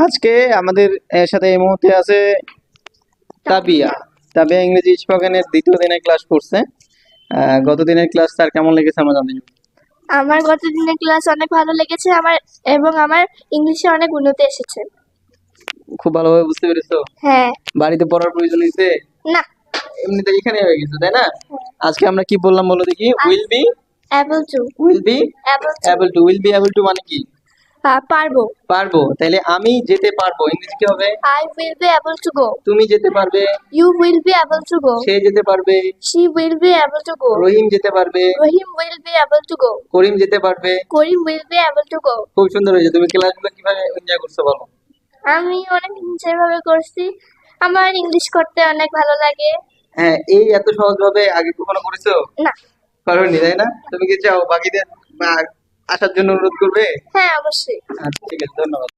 আজকে আমাদের সাথে এই মুহূর্তে আছে তাবিয়া। তাবিয়া ইংরেজি স্পোকেনের দ্বিতীয় দিনের ক্লাস করছে গত দিনের ক্লাস তার কেমন লেগেছে আমরা জানি আমার গত দিনের ক্লাস অনেক ভালো লেগেছে আমার এবং আমার ইংলিশে অনেক উন্নতি এসেছে। খুব ভালোভাবে বুঝতে পেরেছ? হ্যাঁ। বাড়িতে পড়ার প্রয়োজন হয়েছে? না। এমনিতে এখানে হয়ে গেছে তাই না? আজকে আমরা কি বললাম বলো দেখি? Will be able to will be able to will be able to মানে কি? পারব। পারব। তাইলে আমি যেতে পারব। ইংরেজি কি হবে? I will be able to go তুমি যেতে পারবে। You will be able to go সে যেতে পারবে। She will be able to go Rahim যেতে পারবে। Rahim will be able to go Karim যেতে পারবে। Karim will be able to go খুব সুন্দর হয়েছে। তুমি ক্লাসগুলো কীভাবে এনজয় করছ বলো? আমি অনেক যেভাবে করছি। আমার ইংলিশ করতে অনেক ভালো লাগে। হ্যাঁ এই এত সহজভাবে আগে কখনো করেছ? না। পারোনি তাই না? তুমি কি চাও বাকিদের? আসার জন্য অনুরোধ করবে? হ্যাঁ অবশ্যই। আচ্ছা ঠিক আছে ধন্যবাদ।